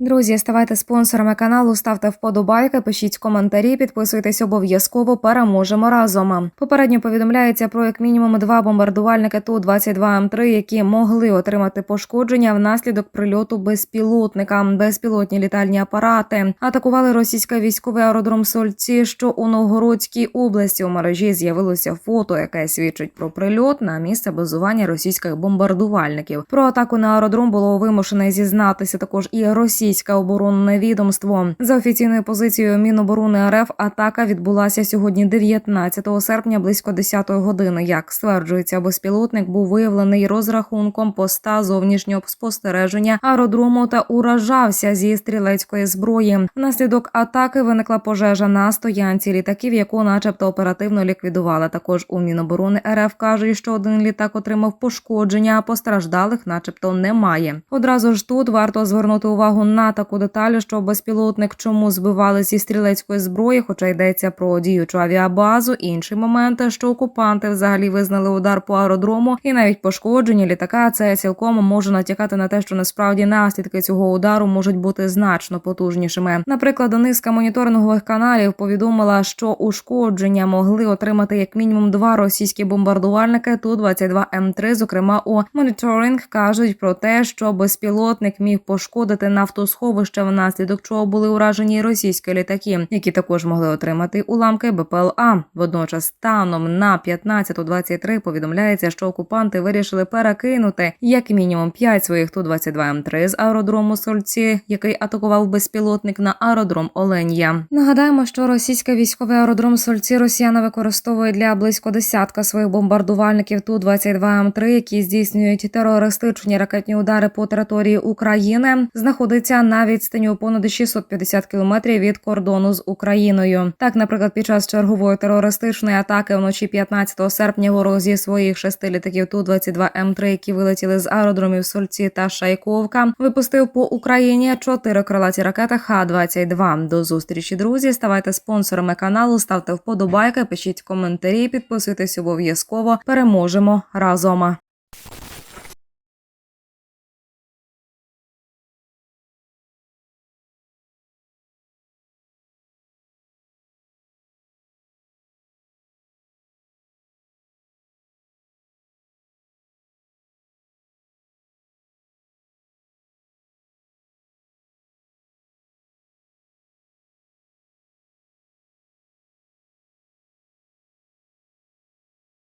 Друзі, ставайте спонсорами каналу, ставте вподобайки, пишіть коментарі, підписуйтесь обов'язково. Переможемо разом. Попередньо повідомляється про як мінімум два бомбардувальники ту 22 м 3 які могли отримати пошкодження внаслідок прильоту безпілотника. Безпілотні літальні апарати атакували російський військовий аеродром Сольці, що у Новгородській області. У мережі з'явилося фото, яке свідчить про прильот на місце базування російських бомбардувальників. Про атаку на аеродром було вимушене зізнатися також і російське оборонне відомство. За офіційною позицією Міноборони РФ атака відбулася сьогодні, 19 серпня, близько 10 години. Як стверджується, безпілотник був виявлений розрахунком поста зовнішнього спостереження аеродрому та уражався зі стрілецької зброї. Внаслідок атаки виникла пожежа на стоянці літаків, яку, начебто, оперативно ліквідували. Також у Міноборони РФ кажуть, що один літак отримав пошкодження, а постраждалих, начебто, немає. Одразу ж тут варто звернути увагу на таку деталь, що безпілотник чому збивали зі стрілецької зброї, хоча йдеться про діючу авіабазу. Інші моменти, що окупанти взагалі визнали удар по аеродрому, і навіть пошкодження літака, це цілком може натякати на те, що насправді наслідки цього удару можуть бути значно потужнішими. Наприклад, низка моніторингових каналів повідомила, що ушкодження могли отримати як мінімум два російські бомбардувальники ту 22 м 3 Зокрема, у моніторинг кажуть про те, що безпілотник міг пошкодити нафтосховище, внаслідок чого були уражені російські літаки, які також могли отримати уламки БПЛА. Водночас, станом на 15.23 повідомляється, що окупанти вирішили перекинути як мінімум 5 своїх ту 22 м 3 з аеродрому Сольці, який атакував безпілотник на аеродром Оленя. Нагадаємо, що російський військовий аеродром Сольці росіяни використовують для близько десятка своїх бомбардувальників ту 22 м 3 які здійснюють терористичні ракетні удари по території України. Знаходиться на відстані у понад 650 кілометрів від кордону з Україною. Так, наприклад, під час чергової терористичної атаки вночі 15 серпня ворог зі своїх шести літаків ту 22 м 3 які вилетіли з аеродромів Сольці та Шайковка, випустив по Україні чотири крилаті ракети Х-22. До зустрічі, друзі. Ставайте спонсорами каналу, ставте вподобайки, пишіть коментарі, підписуйтесь обов'язково. Переможемо разом.